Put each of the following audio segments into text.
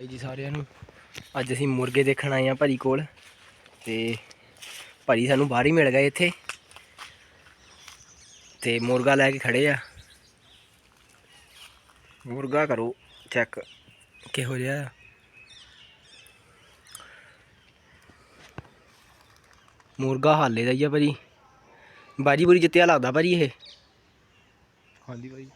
ਭਾਈ ਜੀ ਸਾਰਿਆਂ ਨੂੰ। ਅੱਜ ਅਸੀਂ ਮੁਰਗੇ ਦੇਖਣ ਆਏ ਆ ਭਾਜੀ ਕੋਲ ਤੇ ਭਾਜੀ ਸਾਨੂੰ ਬਾਹਰ ਹੀ ਮਿਲ ਗਏ ਇੱਥੇ। ਤੇ ਮੁਰਗਾ ਲੈ ਕੇ ਖੜੇ ਆ। ਮੁਰਗਾ ਕਰੋ ਚੈੱਕ ਕਿਹੋ ਜਿਹਾ ਆ। ਮੁਰਗਾ ਹਾਲੇ ਦਾ ਹੀ ਆ ਭਾਜੀ। ਬਾਜੀ ਬੁਰੀ ਜਿੱਤਿਆ ਲੱਗਦਾ ਭਾਜੀ ਇਹ। ਹਾਂਜੀ ਭਾਈ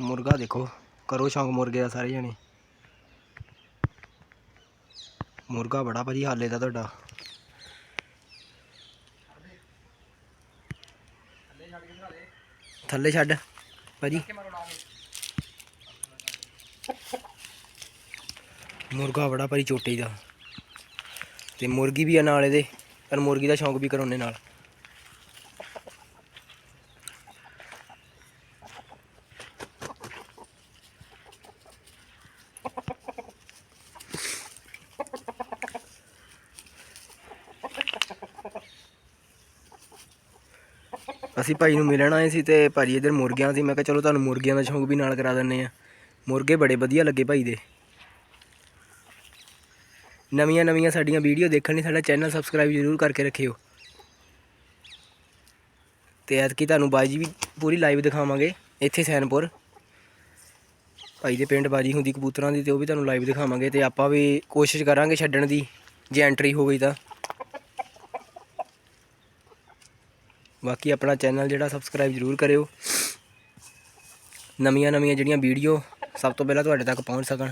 ਮੁਰਗਾ ਦੇਖੋ ਕਰੋ ਸ਼ੌਂਕ ਮੁਰਗੇ ਦਾ ਸਾਰੇ ਜਣੇ। ਮੁਰਗਾ ਬੜਾ ਭਾਜੀ, ਹਾਲੇ ਦਾ ਤੁਹਾਡਾ। ਥੱਲੇ ਛੱਡ ਭਾਜੀ। ਮੁਰਗਾ ਬੜਾ ਭਾਜੀ, ਚੋਟੀ ਦਾ। ਤੇ ਮੁਰਗੀ ਵੀ ਆ ਨਾਲ ਇਹਦੇ, ਪਰ ਮੁਰਗੀ ਦਾ ਸ਼ੌਂਕ ਵੀ ਕਰਾਉਣੇ ਨਾਲ। ਅਸੀਂ ਭਾਈ ਨੂੰ ਮਿਲਣ ਆਏ ਸੀ ਤੇ ਭਾਜੀ ਇੱਧਰ ਮੁਰਗਿਆਂ ਸੀ, ਮੈਂ ਕਿਹਾ ਚਲੋ ਤੁਹਾਨੂੰ ਮੁਰਗਿਆਂ ਦਾ ਸ਼ੌਂਕ ਵੀ ਨਾਲ ਕਰਾ ਦਿੰਨੇ ਆ ਮੁਰਗੇ ਬੜੇ ਵਧੀਆ ਲੱਗੇ ਭਾਈ ਦੇ। ਨਵੀਆਂ ਨਵੀਆਂ ਸਾਡੀਆਂ ਵੀਡੀਓ ਦੇਖਣ ਲਈ ਸਾਡਾ ਚੈਨਲ ਸਬਸਕ੍ਰਾਈਬ ਜ਼ਰੂਰ ਕਰਕੇ ਰੱਖਿਓ। ਤੇ ਐਤਕੀ ਤੁਹਾਨੂੰ ਬਾਜੀ ਵੀ ਪੂਰੀ ਲਾਈਵ ਦਿਖਾਵਾਂਗੇ, ਇੱਥੇ ਸੈਨਪੁਰ। ਭਾਈ ਦੇ ਪਿੰਡ ਬਾਜੀ ਹੁੰਦੀ ਕਬੂਤਰਾਂ ਦੀ ਤੇ ਉਹ ਵੀ ਤੁਹਾਨੂੰ ਲਾਈਵ ਦਿਖਾਵਾਂਗੇ ਤੇ ਆਪਾਂ ਵੀ ਕੋਸ਼ਿਸ਼ ਕਰਾਂਗੇ ਛੱਡਣ ਦੀ, ਜੇ ਐਂਟਰੀ ਹੋ ਗਈ ਤਾਂ। ਬਾਕੀ ਆਪਣਾ ਚੈਨਲ ਜਿਹੜਾ ਸਬਸਕ੍ਰਾਈਬ ਜ਼ਰੂਰ ਕਰਿਓ। ਨਵੀਆਂ ਨਵੀਆਂ ਜਿਹੜੀਆਂ ਵੀਡੀਓ ਸਭ ਤੋਂ ਪਹਿਲਾਂ ਤੁਹਾਡੇ ਤੱਕ ਪਹੁੰਚ ਸਕਣ।